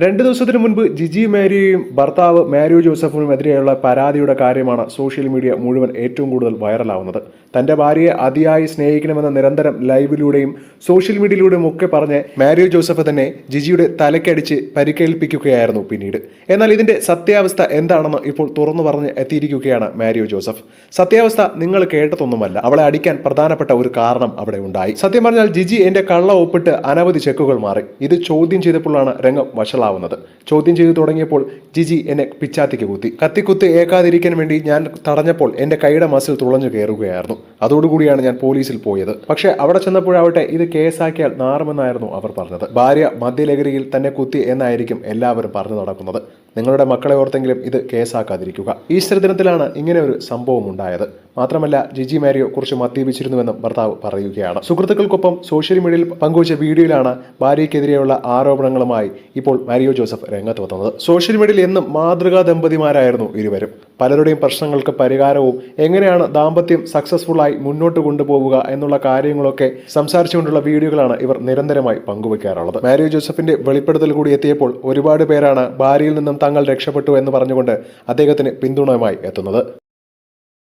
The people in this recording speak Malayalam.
രണ്ട് ദിവസത്തിന് മുൻപ് ജിജി മാരിയയും ഭർത്താവ് മാരിയു ജോസഫിനുമെതിരെയുള്ള പരാതിയുടെ കാര്യമാണ് സോഷ്യൽ മീഡിയ മുഴുവൻ ഏറ്റവും കൂടുതൽ വൈറലാവുന്നത്. തന്റെ ഭാര്യയെ അതിയായി സ്നേഹിക്കണമെന്ന നിരന്തരം ലൈവിലൂടെയും സോഷ്യൽ മീഡിയയിലൂടെയും ഒക്കെ പറഞ്ഞ് മാരിയു ജോസഫ് തന്നെ ജിജിയുടെ തലക്കടിച്ച് പരിക്കേൽപ്പിക്കുകയായിരുന്നു പിന്നീട്. എന്നാൽ ഇതിന്റെ സത്യാവസ്ഥ എന്താണെന്ന് ഇപ്പോൾ തുറന്നു പറഞ്ഞ് എത്തിയിരിക്കുകയാണ് മാരിയു ജോസഫ്. സത്യാവസ്ഥ നിങ്ങൾ കേട്ടതൊന്നുമല്ല. അവളെ അടിക്കാൻ പ്രധാനപ്പെട്ട ഒരു കാരണം അവിടെ ഉണ്ടായി. സത്യം പറഞ്ഞാൽ ജിജി എന്റെ കള്ള ഒപ്പിട്ട് അനവധി ചെക്കുകൾ മാറി. ഇത് ചോദ്യം ചെയ്തപ്പോഴാണ് രംഗം വഷളാവുന്നത് ചോദ്യം ചെയ്തു തുടങ്ങിയപ്പോൾ ജിജി എന്നെ പിച്ചാത്തിക്ക് കുത്തി. കത്തിക്കുത്ത് ഏക്കാതിരിക്കാൻ വേണ്ടി ഞാൻ തടഞ്ഞപ്പോൾ എന്റെ കൈയുടെ മസിൽ തുളഞ്ഞു കയറുകയായിരുന്നു. അതോടുകൂടിയാണ് ഞാൻ പോലീസിൽ പോയത്. പക്ഷേ അവിടെ ചെന്നപ്പോഴാവട്ടെ ഇത് കേസാക്കിയാൽ നാറുമെന്നായിരുന്നു അവർ പറഞ്ഞത്. ഭാര്യ മദ്യലഹരിയിൽ തന്നെ കുത്തി എന്നായിരിക്കും എല്ലാവരും പറഞ്ഞു നടക്കുന്നത്. നിങ്ങളുടെ മക്കളെ ഓർത്തെങ്കിലും ഇത് കേസാക്കാതിരിക്കുക. ഈസ്റ്റർ ദിനത്തിലാണ് ഇങ്ങനെ ഒരു സംഭവം ഉണ്ടായത്. മാത്രമല്ല ജിജി മാരിയോ കുറിച്ച് മദ്യപിച്ചിരുന്നുവെന്നും ഭർത്താവ് പറയുകയാണ്. സുഹൃത്തുക്കൾക്കൊപ്പം സോഷ്യൽ മീഡിയയിൽ പങ്കുവച്ച വീഡിയോയിലാണ് ഭാര്യയ്ക്കെതിരെയുള്ള ആരോപണങ്ങളുമായി ഇപ്പോൾ മാരിയോ ജോസഫ് രംഗത്ത് വന്നത്. സോഷ്യൽ മീഡിയയിൽ എന്നും മാതൃകാ ദമ്പതിമാരായിരുന്നു ഇരുവരും. പലരുടെയും പ്രശ്നങ്ങൾക്ക് പരിഹാരവും എങ്ങനെയാണ് ദാമ്പത്യം സക്സസ്ഫുള്ളായി മുന്നോട്ട് കൊണ്ടുപോവുക എന്നുള്ള കാര്യങ്ങളൊക്കെ സംസാരിച്ചുകൊണ്ടുള്ള വീഡിയോകളാണ് ഇവർ നിരന്തരമായി പങ്കുവെക്കാറുള്ളത്. മാരി ജോസഫിന്റെ വെളിപ്പെടുത്തൽ കൂടി എത്തിയപ്പോൾ ഒരുപാട് പേരാണ് ഭാര്യയിൽ നിന്നും തങ്ങൾ രക്ഷപ്പെട്ടു എന്ന് പറഞ്ഞുകൊണ്ട് അദ്ദേഹത്തിന് പിന്തുണയുമായി എത്തുന്നത്.